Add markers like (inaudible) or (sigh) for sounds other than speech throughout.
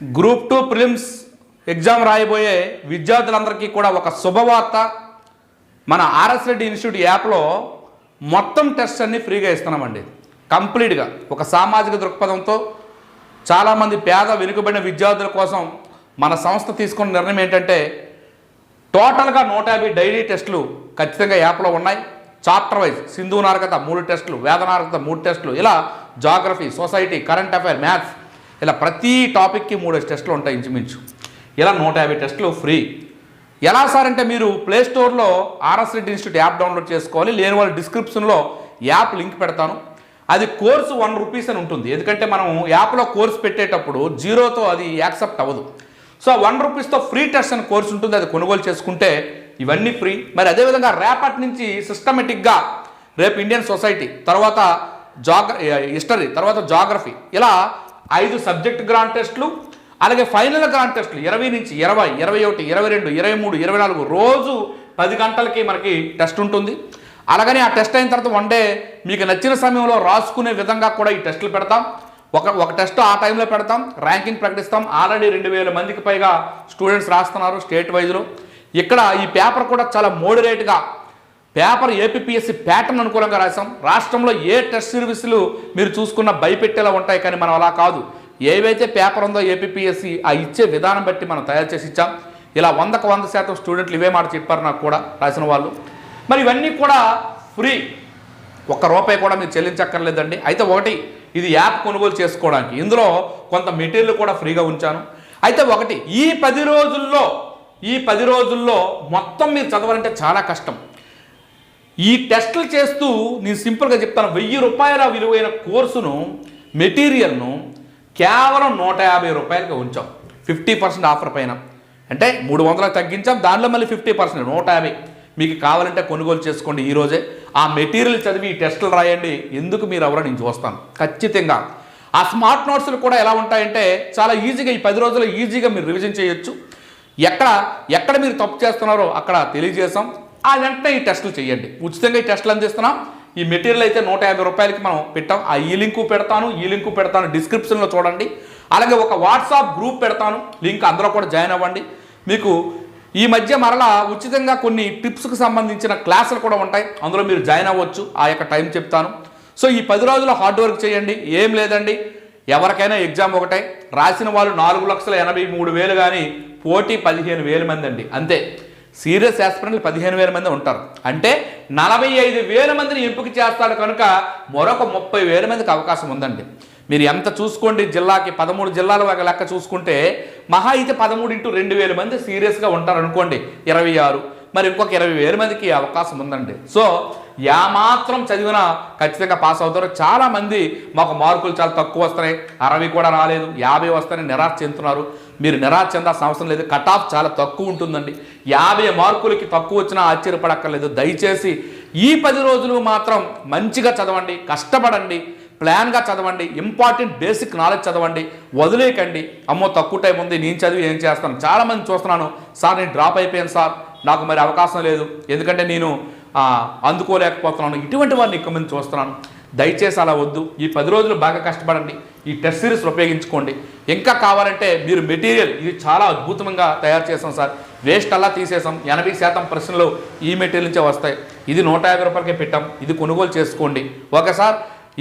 Group two prelims exam రాయబోయే విద్యార్థులందరికీ కూడా ఒక శుభవార్త. మన ఆర్ఎస్ రెడ్డి ఇన్స్టిట్యూట్ యాప్లో మొత్తం టెస్ట్ అన్ని ఫ్రీగా ఇస్తున్నామండి. కంప్లీట్గా ఒక సామాజిక దృక్పథంతో చాలామంది పేద వెనుకబడిన విద్యార్థుల కోసం మన సంస్థ తీసుకున్న నిర్ణయం ఏంటంటే టోటల్గా నూట యాభై డైలీ టెస్టులు ఖచ్చితంగా యాప్లో ఉన్నాయి. చాప్టర్ వైజ్ సింధు నారకత మూడు టెస్టులు వేదనారకత మూడు టెస్టులు ఇలా geography society current affair maths ఇలా ప్రతి టాపిక్కి మూడు టెస్టులు ఉంటాయి ఇంచుమించు. ఇలా నూట యాభై టెస్టులు ఫ్రీ. ఎలా సార్ అంటే మీరు ప్లే స్టోర్లో RS Reddy institute app download చేసుకోవాలి లేని వాళ్ళు డిస్క్రిప్షన్లో యాప్ లింక్ పెడతాను. అది కోర్సు వన్ రూపీస్ అని ఉంటుంది. ఎందుకంటే మనం యాప్లో కోర్సు పెట్టేటప్పుడు జీరోతో అది యాక్సెప్ట్ అవ్వదు. సో వన్ రూపీస్తో ఫ్రీ టెస్ట్ అని కోర్సు ఉంటుంది. అది కొనుగోలు చేసుకుంటే ఇవన్నీ ఫ్రీ. మరి అదేవిధంగా రేపటి నుంచి సిస్టమేటిక్గా రేపు ఇండియన్ సొసైటీ తర్వాత జాగ్ర హిస్టరీ తర్వాత జాగ్రఫీ ఇలా ఐదు సబ్జెక్ట్ గ్రాండ్ టెస్టులు అలాగే ఫైనల్ గ్రాండ్ టెస్టులు ఇరవై నుంచి ఇరవై ఇరవై ఒకటి ఇరవై రెండు ఇరవై మూడు ఇరవై నాలుగు రోజు పది గంటలకి మనకి టెస్ట్ ఉంటుంది. అలాగని ఆ టెస్ట్ అయిన తర్వాత వన్ డే మీకు నచ్చిన సమయంలో రాసుకునే విధంగా కూడా ఈ టెస్టులు పెడతాం. ఒక ఒక టెస్ట్ ఆ టైంలో పెడతాం ర్యాంకింగ్ ప్రకటిస్తాం. ఆల్రెడీ రెండు వేల మందికి పైగా స్టూడెంట్స్ రాస్తున్నారు స్టేట్ వైజ్లో. ఇక్కడ ఈ పేపర్ కూడా చాలా మోడరేట్గా పేపర్ ఏపీఎస్సి ప్యాటర్న్ అనుకూలంగా రాసాం రాష్ట్రంలో ఏ టెస్ట్ సిరీస్లు మీరు చూసుకున్న భయపెట్టేలా ఉంటాయి కానీ మనం అలా కాదు. ఏవైతే పేపర్ ఉందో ఏపీఎస్సి ఆ ఇచ్చే విధానం బట్టి మనం తయారు చేసి ఇచ్చాం. ఇలా వందకు వంద శాతం స్టూడెంట్లు ఇవే మాట చెప్పారు నాకు కూడా రాసిన వాళ్ళు. మరి ఇవన్నీ కూడా ఫ్రీ. ఒక్క రూపాయి కూడా మీరు చెల్లించక్కర్లేదండి. అయితే ఒకటి ఇది యాప్ కొనుగోలు చేసుకోవడానికి. ఇందులో కొంత మెటీరియల్ కూడా ఫ్రీగా ఉంచాను. అయితే ఒకటి ఈ పది రోజుల్లో ఈ పది రోజుల్లో మొత్తం మీరు చదవాలంటే చాలా కష్టం. ఈ టెస్టులు చేస్తూ నేను సింపుల్గా చెప్తాను. వెయ్యి రూపాయల విలువైన కోర్సును మెటీరియల్ను కేవలం నూట యాభై రూపాయలకి ఉంచాం. ఫిఫ్టీ పర్సెంట్ ఆఫర్ పైన. అంటే మూడు వందలకు తగ్గించాం దానిలో మళ్ళీ ఫిఫ్టీ పర్సెంట్ నూట యాభై. మీకు కావాలంటే కొనుగోలు చేసుకోండి ఈరోజే ఆ మెటీరియల్ చదివి ఈ టెస్టులు రాయండి. ఎందుకు మీరు ఎవరో నేను చూస్తాను. ఖచ్చితంగా. ఆ స్మార్ట్ నోట్స్లు కూడా ఎలా ఉంటాయంటే చాలా ఈజీగా ఈ పది రోజుల్లో ఈజీగా మీరు రివిజన్ చేయొచ్చు. ఎక్కడ ఎక్కడ మీరు తప్పు చేస్తున్నారో అక్కడ తెలియజేసాం ఆ వెంటనే ఈ టెస్టులు చేయండి. ఉచితంగా ఈ టెస్టులు అందిస్తున్నాం. ఈ మెటీరియల్ అయితే నూట యాభై రూపాయలకి మనం పెట్టాం. ఆ ఈ లింకు పెడతాను ఈ లింకు పెడతాను డిస్క్రిప్షన్లో చూడండి. అలాగే ఒక వాట్సాప్ గ్రూప్ పెడతాను. లింక్ అందులో కూడా జాయిన్ అవ్వండి. మీకు ఈ మధ్య మరలా ఉచితంగా కొన్ని టిప్స్కి సంబంధించిన క్లాసులు కూడా ఉంటాయి. అందులో మీరు జాయిన్ అవ్వచ్చు. ఆ యొక్క టైం చెప్తాను. సో ఈ పది రోజులు హార్డ్ వర్క్ చేయండి. ఏం లేదండి. ఎవరికైనా ఎగ్జామ్ ఒకటే. రాసిన వాళ్ళు నాలుగు లక్షల ఎనభై మూడు వేలు కానీ పోటీ పదిహేను వేల మంది అండి. అంతే. సీరియస్ ఆస్పిరెంట్లు పదిహేను వేల మంది ఉంటారు. అంటే నలభై ఐదు వేల మందిని ఎంపిక చేస్తాడు కనుక మరొక ముప్పై వేల మందికి అవకాశం ఉందండి. మీరు ఎంత చూసుకోండి జిల్లాకి పదమూడు జిల్లాల ఒక లెక్క చూసుకుంటే మహా అయితే పదమూడు ఇంటూ రెండు వేల మంది సీరియస్గా ఉంటారు అనుకోండి ఇరవై ఆరు. మరి ఇంకొక ఇరవై వేల మందికి అవకాశం ఉందండి. సో ఏమాత్రం చదివినా ఖచ్చితంగా పాస్ అవుతారు. చాలామంది మాకు మార్కులు చాలా తక్కువ వస్తున్నాయి. అరవై కూడా రాలేదు. యాభై వస్తాయని నిరాశ చెందుతున్నారు. మీరు నిరాశ చెందాల్సిన అవసరం లేదు. కట్ ఆఫ్ చాలా తక్కువ ఉంటుందండి. యాభై మార్కులకి తక్కువ వచ్చినా ఆశ్చర్యపడక్కర్లేదు. దయచేసి ఈ పది రోజులు మాత్రం మంచిగా చదవండి కష్టపడండి ప్లాన్గా చదవండి ఇంపార్టెంట్ బేసిక్ నాలెడ్జ్ చదవండి వదిలేయకండి. అమ్మో తక్కువ టైం ఉంది నేను చదివి ఏం చేస్తాను? చాలామంది చూస్తున్నాను సార్ నేను డ్రాప్ అయిపోయాను సార్ నాకు మరి అవకాశం లేదు. ఎందుకంటే నేను అందుకోలేకపోతున్నాను. ఇటువంటి వారిని ఎక్కువ మంది చూస్తున్నాను. దయచేసి అలా వద్దు. ఈ పది రోజులు బాగా కష్టపడండి. ఈ టెస్ట్ సిరీస్ ఉపయోగించుకోండి. ఇంకా కావాలంటే మీరు మెటీరియల్ ఇది చాలా అద్భుతంగా తయారు చేసాం సార్. వేస్ట్ అలా తీసేసాం ఎనభై శాతం ప్రశ్నలు ఈ మెటీరియల్ నుంచే వస్తాయి. ఇది నూట యాభై రూపాయలకే పెట్టాం. ఇది కొనుగోలు చేసుకోండి. ఒకసారి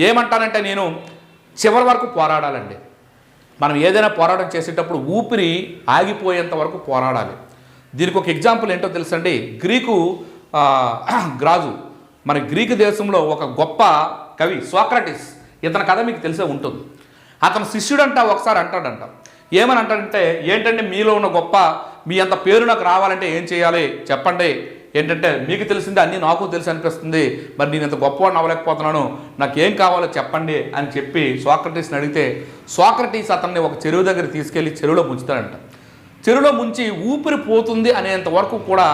ఏమంటానంటే నేను చివరి వరకు పోరాడాలండి. మనం ఏదైనా పోరాటం చేసేటప్పుడు ఊపిరి ఆగిపోయేంత వరకు పోరాడాలి. దీనికి ఒక ఎగ్జాంపుల్ ఏంటో తెలుసండి గ్రీకు గ్రాజు (clears throat) మన గ్రీకు దేశంలో ఒక గొప్ప కవి సోక్రటిస్ ఇతని కథ మీకు తెలిసే ఉంటుంది. అతను శిష్యుడంట ఒకసారి అంటాడంట. ఏమని అంటాడంటే ఏంటంటే మీలో ఉన్న గొప్ప మీ అంత పేరు నాకు రావాలంటే ఏం చేయాలి? చెప్పండి. ఏంటంటే మీకు తెలిసింది అన్నీ నాకు తెలిసి అనిపిస్తుంది. మరి నేను ఇంత గొప్పవాడిని అవ్వలేకపోతున్నాను. నాకు ఏం కావాలో చెప్పండి అని చెప్పి సోక్రటీస్ని అడిగితే సోక్రటీస్ అతన్ని ఒక చెరువు దగ్గర తీసుకెళ్ళి చెరువులో ముంచుతాడంట. చెరువులో ముంచి ఊపిరి పోతుంది అనేంత వరకు కూడా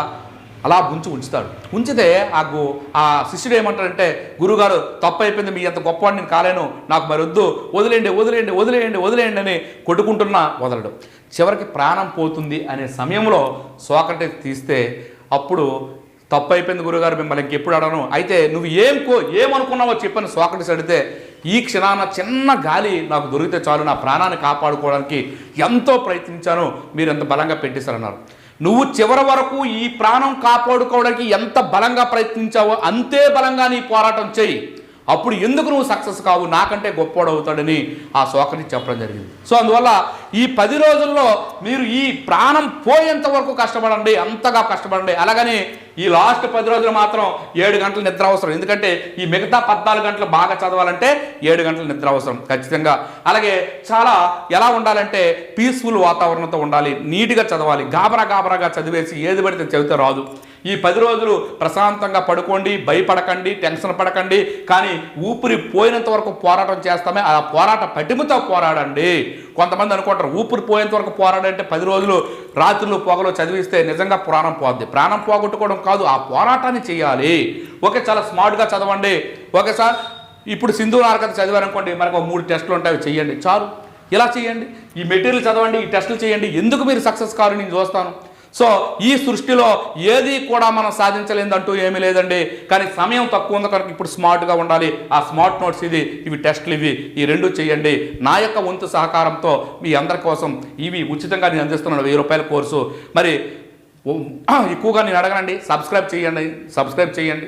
అలా ఉంచి ఉంచుతాడు. ఉంచితే ఆ గు ఆ శిష్యుడు ఏమంటాడంటే గురుగారు తప్పు అయిపోయింది మీ అంత గొప్పవాడిని నేను కాలేను. నాకు మరి వద్దు. వదిలేయండి వదిలేయండి వదిలేయండి వదిలేయండి అని కొట్టుకుంటున్నా వదలడు. చివరికి ప్రాణం పోతుంది అనే సమయంలో సోకటి తీస్తే అప్పుడు తప్పు అయిపోయింది గురుగారు మిమ్మల్ని ఇంకెప్పుడు అడగను. అయితే నువ్వు ఏం కో ఏమనుకున్నావో చెప్పని సోకటిస్ అడిగితే ఈ క్షణాన చిన్న గాలి నాకు దొరికితే చాలు. నా ప్రాణాన్ని కాపాడుకోవడానికి ఎంతో ప్రయత్నించాను. మీరు ఎంత బలంగా పెట్టేశారన్నారు. నువ్వు చివరి వరకు ఈ ప్రాణం కాపాడుకోవడానికి ఎంత బలంగా ప్రయత్నించావో అంతే బలంగా నీ పోరాటం చేయి. అప్పుడు ఎందుకు నువ్వు సక్సెస్ కావు? నాకంటే గొప్పోడవుతాడని ఆ సోకరి చెప్పడం జరిగింది. సో అందువల్ల ఈ పది రోజుల్లో మీరు ఈ ప్రాణం పోయేంత వరకు కష్టపడండి అంతగా కష్టపడండి. అలాగని ఈ లాస్ట్ పది రోజులు మాత్రం ఏడు గంటలు నిద్ర అవసరం. ఎందుకంటే ఈ మిగతా పద్నాలుగు గంటలు బాగా చదవాలంటే ఏడు గంటలు నిద్ర అవసరం ఖచ్చితంగా. అలాగే చాలా ఎలా ఉండాలంటే పీస్ఫుల్ వాతావరణంతో ఉండాలి నీట్గా చదవాలి గాబరా గాబరాగా చదివేసి ఏది పడితే చదివితే రాదు. ఈ పది రోజులు ప్రశాంతంగా పడుకోండి భయపడకండి టెన్షన్ పడకండి కానీ ఊపిరి పోయినంత వరకు పోరాటం చేస్తామే. ఆ పోరాట పటిమతో పోరాడండి. కొంతమంది అనుకుంటారు ఊపిరి పోయేంత వరకు పోరాడంటే పది రోజులు రాత్రులు పొగలు చదివిస్తే నిజంగా ప్రాణం పోద్ది. ప్రాణం పోగొట్టుకోవడం కాదు ఆ పోరాటాన్ని చేయాలి. ఓకే చాలా స్మార్ట్గా చదవండి. ఓకే సార్ ఇప్పుడు సింధు నారకత చదివారనుకోండి మనకు ఒక మూడు టెస్టులు ఉంటాయి చేయండి. చాలు. ఇలా చేయండి. ఈ మెటీరియల్ చదవండి ఈ టెస్టులు చేయండి. ఎందుకు మీరు సక్సెస్ కారు నేను చూస్తాను? సో ఈ సృష్టిలో ఏది కూడా మనం సాధించలేదంటూ ఏమీ లేదండి. కానీ సమయం తక్కువ ఉంది కనుక ఇప్పుడు స్మార్ట్గా ఉండాలి. ఆ స్మార్ట్ నోట్స్ ఇది ఇవి టెస్ట్లు ఇవి. ఈ రెండు చేయండి. నా యొక్క వంతు సహకారంతో మీ అందరి కోసం ఇవి ఉచితంగా నేను అందిస్తున్నాను. వెయ్యి రూపాయల కోర్సు. మరి ఎక్కువగా నేను అడగనండి. సబ్స్క్రైబ్ చేయండి. సబ్స్క్రైబ్ చేయండి.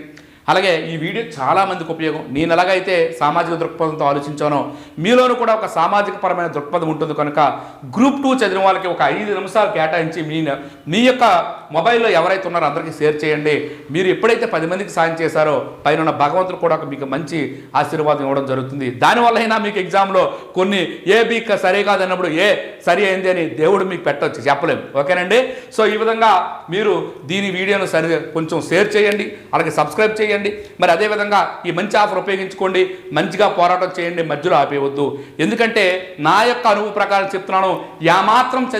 అలాగే ఈ వీడియో చాలా మందికి ఉపయోగం. నేను ఎలాగైతే సామాజిక దృక్పథంతో ఆలోచించానో మీలోనూ కూడా ఒక సామాజిక పరమైన దృక్పథం ఉంటుంది కనుక గ్రూప్ టూ చదివిన వాళ్ళకి ఒక ఐదు నిమిషాలు కేటాయించి మీ మీ యొక్క మొబైల్లో ఎవరైతే ఉన్నారో అందరికీ షేర్ చేయండి. మీరు ఎప్పుడైతే పది మందికి సాయం చేశారో పైన భగవంతుడు కూడా ఒక మీకు మంచి ఆశీర్వాదం ఇవ్వడం జరుగుతుంది. దానివల్ల అయినా మీకు ఎగ్జామ్లో కొన్ని ఏ బి సరే కాదన్నప్పుడు ఏ సరి అయింది అని దేవుడు మీకు పెట్టవచ్చు చెప్పలేము ఓకేనండి? సో ఈ విధంగా మీరు దీని వీడియోను సరి కొంచెం షేర్ చేయండి. అలాగే సబ్స్క్రైబ్ చేయండి. మరి అదేవిధంగా ఈ మంచి ఆఫర్ ఉపయోగించుకోండి. మంచిగా పోరాటం చేయండి. మధ్యలో ఆపేయవద్దు. ఎందుకంటే నా యొక్క అనుభవ ప్రకారం చెప్తున్నాను. యా మాత్రం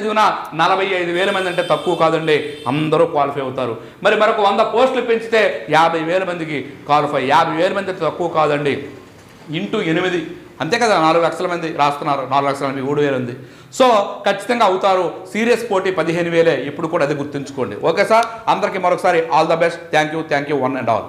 నలభై ఐదు వేల మంది అంటే తక్కువ కాదండి. అందరూ క్వాలిఫై అవుతారు. మరి మరొక వంద పోస్టులు పెంచితే యాభై వేల మందికి క్వాలిఫై యాభై వేల మంది తక్కువ కాదండి. ఇంటూ ఎనిమిది. అంతే కదా నాలుగు లక్షల మంది రాస్తున్నారు నాలుగు లక్షల మంది మూడు వేలు ఉంది. సో ఖచ్చితంగా అవుతారు. సీరియస్ పోటీ పదిహేను వేలే. ఇప్పుడు కూడా అది గుర్తుంచుకోండి. Okay sir? అందరికీ మరొకసారి all the best. Thank you thank you one and all.